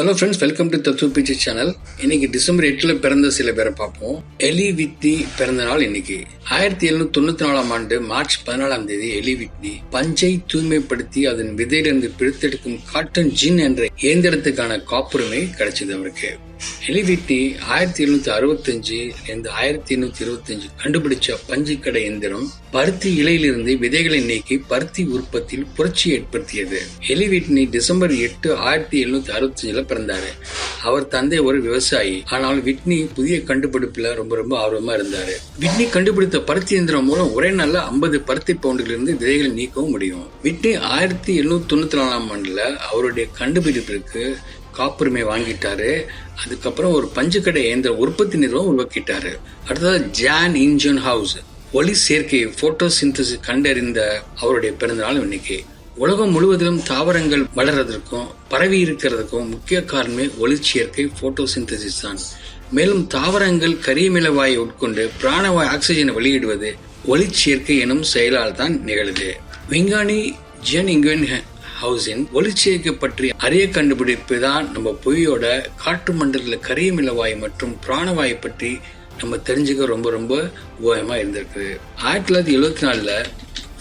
Hello friends welcome to தத்துவ பிச்சு channel இன்னைக்கு டிசம்பர் எட்டில் பிறந்த சில பேரை பார்ப்போம். எலி வித்தி பிறந்த நாள் இன்னைக்கு. ஆயிரத்தி எழுநூத்தி தொண்ணூத்தி நாலாம் ஆண்டு மார்ச் பதினாலாம் தேதி எலி விட்னி பஞ்சை தூய்மைப்படுத்தி அதன் விதையிலிருந்து பிரித்தெடுக்கும் காட்டன் ஜின் என்ற இயந்திரத்துக்கான காப்புரிமை கிடைச்சது அவருக்கு. எலி விட்னி ஆயிரத்தி எழுநூத்தி அறுபத்தஞ்சு அஞ்சு ஆயிரத்தி எண்ணூத்தி இருபத்தஞ்சு கண்டுபிடிச்ச பஞ்சு கடை எந்திரம் பருத்தி இலையிலிருந்து விதைகளை நீக்கி பருத்தி உற்பத்தியில் புரட்சி ஏற்படுத்தியது. எலி விட்னி டிசம்பர் எட்டு ஆயிரத்தி எழுநூத்தி அறுபத்தஞ்சுல பிறந்தாரு. அவர் தந்தை ஒரு விவசாயி. ஆனால் விட்னி புதிய கண்டுபிடிப்புல ரொம்ப ரொம்ப ஆர்வமா இருந்தாரு. விட்னி கண்டுபிடித்த பருத்தி இயந்திரம் மூலம் ஒரே நாளில் ஐம்பது பருத்தி பவுண்டிலிருந்து விதைகளை நீக்கவும் முடியும். விட்னி ஆயிரத்தி எழுநூத்தி தொண்ணூத்தி நாலாம் ஆண்டுல அவருடைய கண்டுபிடிப்பிற்கு காப்புரிமை வாங்கிட்டாரு. அதுக்கப்புறம் ஒரு பஞ்சுக்கடை இயந்திர உற்பத்தி நிறுவனம் உருவாக்கிட்டாரு. அடுத்தது ஜான் இன்ஜின் ஹவுஸ் ஒளி சேர்க்கை போட்டோ சிந்தசிஸ் கண்டறிந்த அவருடைய பிறந்தநாள் இன்னைக்கு. உலகம் முழுவதிலும் தாவரங்கள் வளர்றதற்கும் பரவி இருக்கிறதுக்கும் முக்கிய காரணமே ஒளிச்சேர்க்கை போட்டோ சிந்தசிஸ் தான். மேலும் தாவரங்கள் கரியமிளவாயை உட்கொண்டு பிராணவாய் ஆக்சிஜனை வெளியிடுவது ஒளிச்சேர்க்கை எனும் செயலால் தான் நிகழுது. விஞ்ஞானி ஜென் இங்குவன் ஹவுஸின் ஒளிச்சேர்க்கை பற்றி அரிய கண்டுபிடிப்பு தான் நம்ம புவியோட காற்று மண்டலத்தில் கரியமிலவாய் மற்றும் பிராணவாயை பற்றி நம்ம தெரிஞ்சுக்க ரொம்ப ரொம்ப உபயோகமா இருந்திருக்கு. ஆயிரத்தி தொள்ளாயிரத்தி எழுபத்தி நாலுல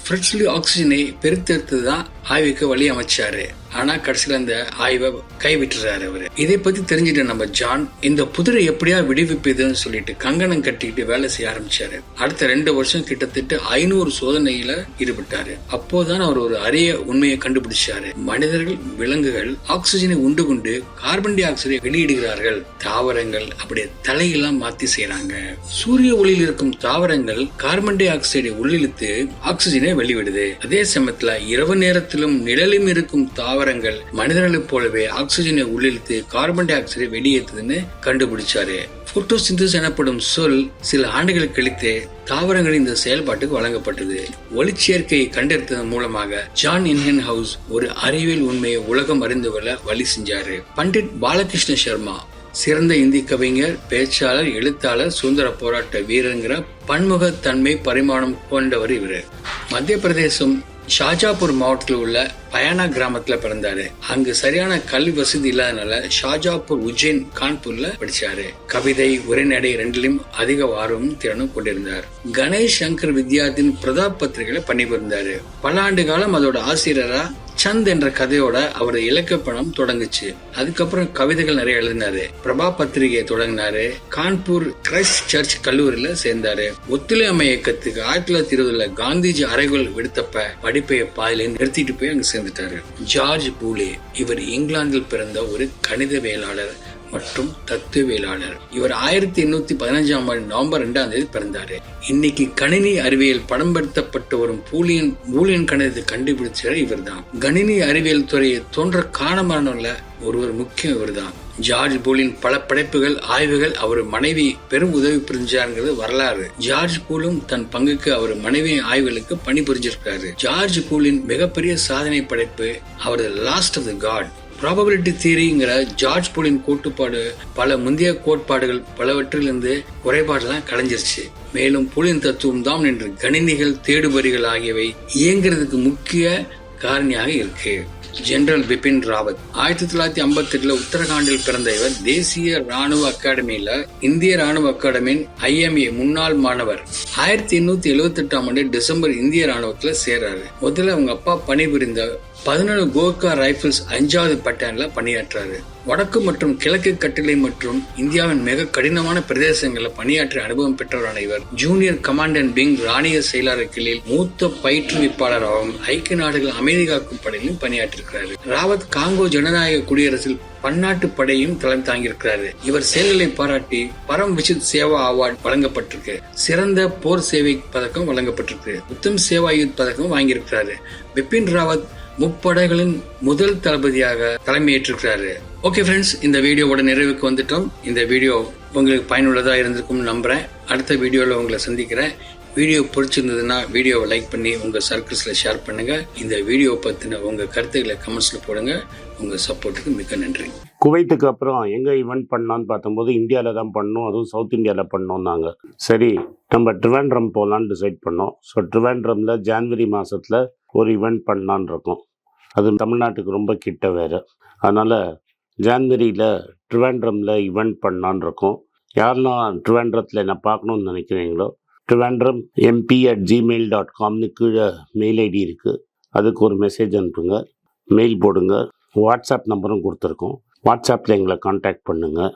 ஃப்ரிட்ஸ்லி ஆக்சிஜனை பெருத்தெடுத்து தான் ஆய்வுக்கு வழி அமைச்சாரு. ஆனா கடைசியில் அந்த ஆய்வை கைவிட்டுறாரு அவரு. இதை பத்தி தெரிஞ்சுட்டு நம்ம ஜான் இந்த புதிரை எப்படியா விடுவிப்பதுன்னு சொல்லிட்டு கங்கணம் கட்டிக்கிட்டு வேலை செய்ய ஆரம்பிச்சாரு. அடுத்த ரெண்டு வருஷம் கிட்டத்தட்ட ஐநூறு சோதனையில ஈடுபட்டாரு. அப்போதான் அவர் ஒரு அரிய உண்மையை கண்டுபிடிச்சாரு. மனிதர்கள் விலங்குகள் ஆக்சிஜனை உண்டு கொண்டு கார்பன் டை ஆக்சைடை வெளியிடுகிறார்கள். தாவரங்கள் அப்படியே தலையெல்லாம் மாத்தி செய்யறாங்க சூரிய ஒளியில் இருக்கும் தாவரங்கள் கார்பன் டை ஆக்சைடை உள்ளிழுத்து ஆக்சிஜனை வெளிவிடுது. அதே சமயத்துல இரவு நேரத்திலும் நிழலும் இருக்கும் தாவரங்கள் மனிதர்களைப் போலவே ஆக்சிஜனை உள்ளிழுத்து கார்பன் டை ஆக்சைடை வெளியேற்றுதுன்னு கண்டுபிடிச்சாரு. போட்டோசிந்தஸ் எனப்படும் சொல் சில ஆண்டுகள் கழித்து தாவரங்களின் இந்த செயல்பாட்டுக்கு வழங்கப்பட்டது. ஒளிச்சேர்க்கையை கண்டெடுத்ததன் மூலமாக ஜான் இன்ஹென் ஹவுஸ் ஒரு அறிவியல் உண்மையை உலகம் அறிந்து கொள்ள வழி செஞ்சாரு. பண்டிட் பாலகிருஷ்ண சர்மா சிறந்த இந்தி கவிஞர் பேச்சாளர் எழுத்தாளர் சுதந்திர போராட்ட வீரங்கிற பன்முகத்தன்மை பரிமாணம் கொண்டவர் இவர். மத்திய பிரதேசம் ஷாஜாப்பூர் மாவட்டத்தில் உள்ள பயானா கிராமத்துல பிறந்தாரு. அங்கு சரியான கல்வி வசதி இல்லாதனால ஷாஜாப்பூர் உஜ்ஜைன் கான்பூர்ல படிச்சாரு. கவிதை உரைநடை ரெண்டிலும் அதிக ஆர்வமும் திறனும் கொண்டிருந்தார். கணேஷ் சங்கர் வித்யார்த்தின் பிரதாப் பத்திரிகையில பணிபுரிந்தாரு. பல ஆண்டு காலம் அதோட ஆசிரியரா சந்த் என்ற கதையோட அவரது இலக்கிய பணம் தொடங்குச்சு. அதுக்கப்புறம் கவிதைகள் நிறைய எழுதினாரு. பிரபா பத்திரிகையை தொடங்கினாரு. கான்பூர் கிரைஸ்ட் சர்ச் கல்லூரியில சேர்ந்தாரு. ஒத்துழையாமை இயக்கத்துக்கு ஆயிரத்தி தொள்ளாயிரத்தி இருபதுல காந்திஜி அறைகோல் விடுத்தப்ப படிப்பை பாதியில நிறுத்திட்டு போய் அங்க சேர்ந்துட்டாரு. ஜார்ஜ் பூலே இவர் இங்கிலாந்தில் பிறந்த ஒரு கணிதவியலாளர் மற்றும் தத்துவவியலாளர். இவர் ஆயிரத்தி எண்ணூத்தி பதினஞ்சாம் ஆண்டு நவம்பர் ரெண்டாம் தேதி பிறந்தாரு. இன்னைக்கு கணினி அறிவியல் படம்படுத்தப்பட்டு வரும் பூலியன் பூலியன் கணிதத்தை கண்டுபிடிச்சவர் இவர் தான் கணினி அறிவியல் துறையை தோன்ற காரணமான ஒருவர் முக்கியம் இவர் தான் ஜார்ஜ் பூலின் பல படைப்புகள் ஆய்வுகள் அவர் மனைவி பெரும் உதவி புரிஞ்சாருங்கிறது வரலாறு. ஜார்ஜ் பூலும் தன் பங்குக்கு அவர் மனைவியின் ஆய்வுகளுக்கு பணிபுரிஞ்சிருக்காரு ஜார்ஜ் பூலின் மிகப்பெரிய சாதனை படைப்பு அவரது laws of the thought probability தியரிங்கிற George புலின் கூட்டுப்பாடு பல முந்தைய கோட்பாடுகள் பலவற்றிலிருந்து குறைபாடெல்லாம் கலைஞ்சிருச்சு. மேலும் புலின் தத்துவம் தான் என்று கணினிகள் தேடுபறிகள் ஆகியவை இயங்குறதுக்கு முக்கிய காரணியாக இருக்கு. ஜெனரல் பிபின் ராவத் ஆயிரத்தி தொள்ளாயிரத்தி ஐம்பத்தி எட்டுல உத்தரகாண்டில் பிறந்த இவர் தேசிய ராணுவ அகாடமியில இந்திய ராணுவ அகாடமியின் ஐஎம்ஏ முன்னாள் மாணவர். ஆயிரத்தி எண்ணூத்தி எழுபத்தி எட்டாம் ஆண்டு டிசம்பர் இந்திய ராணுவத்துல சேர்றாரு. முதல்ல அவங்க அப்பா பணிபுரிந்த பதினேழு கோர்கா ரைபிள்ஸ் அஞ்சாவது பட்டன்ல பணியாற்றாரு. வடக்கு மற்றும் கிழக்கு கட்டளை மற்றும் இந்தியாவின் மிக கடினமான பிரதேசங்களில் பணியாற்றிய அனுபவம் பெற்றவரான இவர் ஜூனியர் கமாண்டன்ட் பிங் ராணிய செயலாளர் கீழில் மூத்த பயிற்றுவிப்பாளராகவும் ஐக்கிய நாடுகள் அமைதி காக்கும் படையிலும் பணியாற்றிருக்கிறார் ராவத் காங்கோ ஜனநாயக குடியரசில் பன்னாட்டு படையும் தலைமை தாங்கியிருக்கிறாரு. இவர் செயல்களை பாராட்டி பரம் விஷித் சேவா அவார்டு வழங்கப்பட்டிருக்கு. சிறந்த போர் சேவை பதக்கம் வழங்கப்பட்டிருக்கு. உத்தம் சேவா யூத் பதக்கம் வாங்கியிருக்கிறாரு. பிபின் ராவத் முப்படைகளின் முதல் தளபதியாக தலைமையேற்றிருக்கிறாரு. ஓகே ஃப்ரெண்ட்ஸ் இந்த வீடியோவோட நிறைவுக்கு வந்துட்டோம். இந்த வீடியோ உங்களுக்கு பயனுள்ளதாக இருந்திருக்கும்னு நம்புறேன். அடுத்த வீடியோவில் உங்களை சந்திக்கிறேன். வீடியோ பிடிச்சிருந்ததுன்னா வீடியோவை லைக் பண்ணி உங்கள் சர்க்கிள்ஸில் ஷேர் பண்ணுங்கள் இந்த வீடியோ பற்றின உங்கள் கருத்துக்களை கமெண்ட்ஸில் போடுங்க. உங்கள் சப்போர்ட்டுக்கு மிக்க நன்றி. குவைத்துக்கு அப்புறம் எங்கே இவன் பண்ணலான்னு பார்த்தம்போது இந்தியாவில் தான் பண்ணோம். அதுவும் சவுத் இந்தியாவில் பண்ணோம்னாங்க சரி நம்ம ட்ரிவாண்ட்ரம் போகலான்னு டிசைட் பண்ணோம். ஸோ ட்ரிவாண்ட்ரமில் ஜான்வரி மாதத்தில் ஒரு ஈவெண்ட் பண்ணலான்னு இருக்கோம். அது தமிழ்நாட்டுக்கு ரொம்ப கிட்ட வேறு. அதனால் ஜான்வரியில் ட்ரிவாண்ட்ரமில் ஈவெண்ட் பண்ணான் இருக்கோம். யாரெல்லாம் ட்ரிவாண்ட்ரத்தில் என்ன பார்க்கணுன்னு நினைக்கிறீங்களோ Trivandrum MP at gmail dot காம்னு கீழே மெயில் ஐடி இருக்குது அதுக்கு ஒரு மெசேஜ் அனுப்புங்க. மெயில் போடுங்க. வாட்ஸ்அப் நம்பரும் கொடுத்துருக்கோம். வாட்ஸ்அப்பில் எங்களை காண்டாக்ட் பண்ணுங்கள்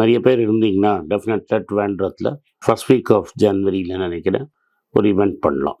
நிறைய பேர் இருந்தீங்கன்னா டெஃபினட்டாக ட்ரிவாண்ட்ரத்தில் ஃபர்ஸ்ட் வீக் ஆஃப் ஜான்வரியில் நினைக்கிறேன் ஒரு ஈவெண்ட் பண்ணலாம்.